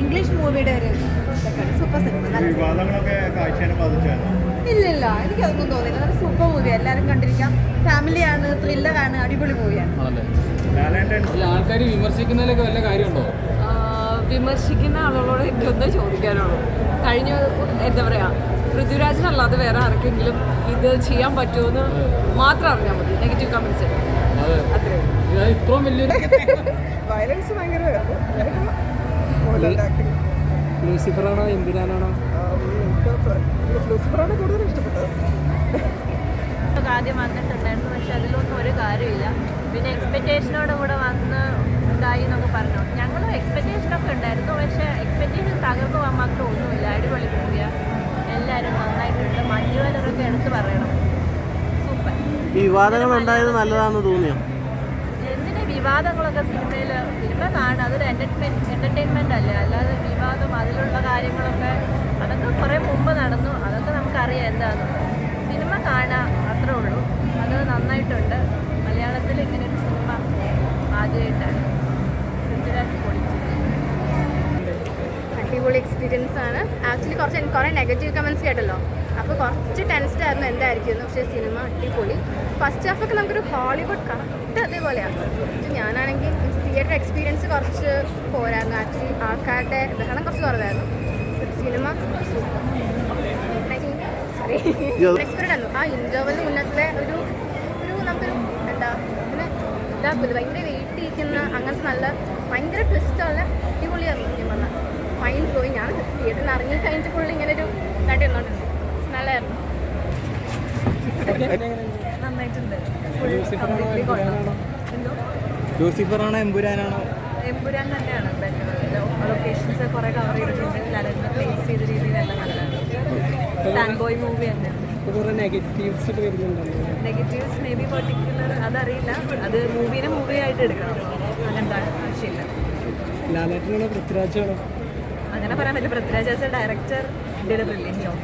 English മൂവിയുടെ ഒരു super cinema ഇല്ല ഇല്ല എനിക്കതൊന്നും തോന്നില്ല നല്ല സൂപ്പർ മൂവി എല്ലാവരും കണ്ടിരിക്കാം. ഫാമിലിയാണ് ത്രില്ലറാണ് അടിപൊളി മൂവിയാണ് ആൾക്കാർ വിമർശിക്കുന്നതിലൊക്കെ വല്ല കാര്യമുണ്ടോ? വിമർശിക്കുന്ന ആളുകളോട് എനിക്കൊന്നേ ചോദിക്കാനുള്ളൂ. കഴിഞ്ഞ എന്താ പറയുക പൃഥ്വിരാജിനല്ലാതെ വേറെ ആർക്കെങ്കിലും ഇത് ചെയ്യാൻ പറ്റുമെന്ന് മാത്രം അറിഞ്ഞാൽ മതി. നെഗറ്റീവ് കമന്റ്സ് അത്രയും വയലൻസ് ഭയങ്കര ലൂസിഫറാണോ എമ്പുരാനാണോ ലൂസിഫറാണ് കൂടുതൽ ഇഷ്ടപ്പെട്ടത്. ആദ്യം വന്നിട്ടുണ്ടായിരുന്നു പക്ഷെ അതിലൊന്നും ഒരു കാര്യമില്ല. പിന്നെ എക്സ്പെക്റ്റേഷനോടെ കൂടെ വന്ന് ഇതായി എന്നൊക്കെ പറഞ്ഞു. ഞങ്ങളും എക്സ്പെക്റ്റേഷനൊക്കെ ഉണ്ടായിരുന്നു പക്ഷേ എക്സ്പെക്റ്റേഷൻ തകർന്നു പോകാൻ മാത്രം ഒന്നുമില്ല. അടിപൊളി മൂവിയ എല്ലാവരും നന്നായിട്ടുണ്ട്. മഞ്ഞുവലൊക്കെ എടുത്ത് പറയണം. സൂപ്പർ. ഈ വിവാദങ്ങൾ ഉണ്ടായത് നല്ലതാണെന്ന് തോന്നിയോ? വിവാദങ്ങളൊക്കെ സിനിമയിൽ സിനിമ കാണുക അതൊരു എന്റർടൈൻമെന്റ് എന്റർടൈൻമെന്റ് അല്ലേ? അല്ലാതെ വിവാദം അതിലുള്ള കാര്യങ്ങളൊക്കെ അതൊക്കെ കുറേ മുമ്പ് നടന്നു. അതൊക്കെ നമുക്കറിയാം എന്താണെന്ന് സിനിമ കാണുക അത്രേ ഉള്ളൂ. അത് നന്നായിട്ടുണ്ട്. മലയാളത്തിൽ ഒരു സിനിമ ആദ്യമായിട്ടാണ് പൃഥ്വിരാജ് പൊളിച്ചത് അടിപൊളി എക്സ്പീരിയൻസ് ആണ്. ആക്ച്വലി കുറച്ച് കുറെ നെഗറ്റീവ് കമൻസ് കേട്ടല്ലോ. അപ്പോൾ കുറച്ച് ടെൻസ്ഡ് ആയിരുന്നു എന്തായിരിക്കും പക്ഷേ സിനിമ അടിപൊളി. ഫസ്റ്റ് ഹാഫ് ഒക്കെ നമുക്കൊരു ഹോളിവുഡ് കറക്റ്റ് അതേപോലെയാണ് ഞാനാണെങ്കിൽ തിയേറ്റർ എക്സ്പീരിയൻസ് കുറച്ച് പോരായിരുന്നു. ആക്ച്വലി ആൾക്കാരുടെ ബഹളം കുറച്ച് കുറവായിരുന്നു. സിനിമ ആയിരുന്നു. ആ ഇന്റർവെലിന് മുന്നത്തെ ഒരു ഒരു നമുക്കൊരു എന്താ പിന്നെ ഇതാക്കില്ല ഭയങ്കര വെയിറ്റ് ഇരിക്കുന്ന അങ്ങനത്തെ നല്ല ഭയങ്കര ട്വിസ്റ്റുള്ള അടിപൊളിയായിരുന്നു ഞാൻ പോയി ഞാൻ തിയേറ്ററിൽ ഇറങ്ങി കഴിഞ്ഞിട്ട് ഫുള്ള് ഇങ്ങനെ ഒരു നടി വന്നോണ്ടിരുന്നു. നല്ലതായിരുന്നു നന്നായിട്ടുണ്ട്. ലൂസിഫറാണോ എമ്പുരാനാണോ? എമ്പുരാൻ തന്നെയാണ്. ലൊക്കേഷൻസ് കുറേ കവർ ചെയ്തിട്ടുണ്ട്. പ്ലേസ് ചെയ്ത രീതിയിലെല്ലാം നല്ലതാണ്. ഫാൻ ബോയ് മൂവി തന്നെയാണ് negatives negatives may be particular അതറിയില്ല. അത് മൂവിനെ മൂവി ആയിട്ട് എടുക്കണം. അങ്ങനത്തെ ആവശ്യമില്ല. ലാലേട്ടനാണോ പൃഥ്വിരാജാണോ? അങ്ങനെ പറയാൻ പറ്റില്ല. Prithviraj director did a brilliant job